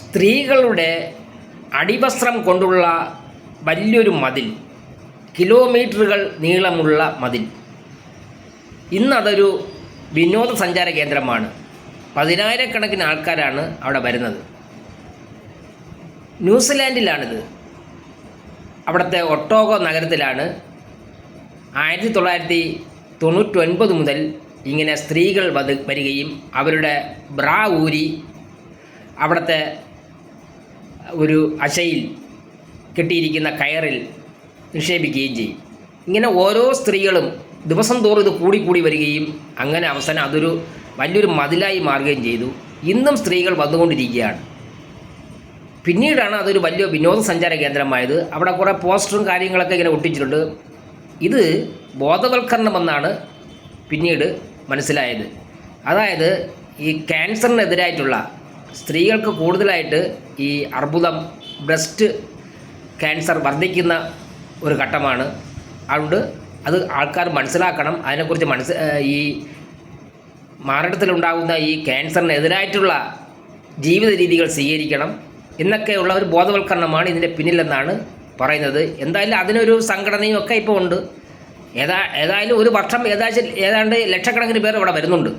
സ്ത്രീകളുടെ അടിവസ്ത്രം കൊണ്ടുള്ള വലിയൊരു മതിൽ കിലോമീറ്ററുകൾ നീളമുള്ള മതിൽ. ഇന്നതൊരു വിനോദസഞ്ചാര കേന്ദ്രമാണ്. പതിനായിരക്കണക്കിന് ആൾക്കാരാണ് അവിടെ വരുന്നത്. ന്യൂസിലാൻഡിലാണിത്. അവിടുത്തെ ഒട്ടോഗോ നഗരത്തിലാണ് ആയിരത്തി തൊള്ളായിരത്തി തൊണ്ണൂറ്റൊൻപത് മുതൽ ഇങ്ങനെ സ്ത്രീകൾ വരികയും അവരുടെ ബ്രാ ഊരി അവിടുത്തെ ഒരു അശയിൽ കെട്ടിയിരിക്കുന്ന കയറിൽ നിക്ഷേപിക്കുകയും ചെയ്യും. ഇങ്ങനെ ഓരോ സ്ത്രീകളും ദിവസം തോറും ഇത് കൂടിക്കൂടി വരികയും അങ്ങനെ അവസാനം അതൊരു വലിയൊരു മതിലായി മാറുകയും ചെയ്തു. ഇന്നും സ്ത്രീകൾ വന്നുകൊണ്ടിരിക്കുകയാണ്. പിന്നീടാണ് അതൊരു വലിയ വിനോദസഞ്ചാര കേന്ദ്രമായത്. അവിടെ കുറേ പോസ്റ്ററും കാര്യങ്ങളൊക്കെ ഇങ്ങനെ ഒട്ടിച്ചിട്ടുണ്ട്. ഇത് ബോധവൽക്കരണമെന്നാണ് പിന്നീട് മനസ്സിലായത്. അതായത് ഈ ക്യാൻസറിനെതിരായിട്ടുള്ള സ്ത്രീകൾക്ക് കൂടുതലായിട്ട് ഈ അർബുദം ബ്രസ്റ്റ് ക്യാൻസർ വർദ്ധിക്കുന്ന ഒരു ഘട്ടമാണ്. അതുകൊണ്ട് അത് ആൾക്കാർ മനസ്സിലാക്കണം. അതിനെക്കുറിച്ച് മനസ്സ് ഈ മാരടത്തിലുണ്ടാകുന്ന ഈ ക്യാൻസറിനെതിരായിട്ടുള്ള ജീവിത രീതികൾ സ്വീകരിക്കണം. എന്നൊക്കെയുള്ള ഒരു ബോധവൽക്കരണമാണ് ഇതിന്റെ പിന്നിലെന്നാണ് പറയുന്നത്. എന്തായാലും അതിനൊരു സംഘടനയും ഒക്കെ ഇപ്പോൾ ഉണ്ട്. ഏതാ ഏതായാലും ഒരു വർഷം ഏതാ ഏതാണ്ട് ലക്ഷക്കണക്കിന് പേർ ഇവിടെ വരുന്നുണ്ട്.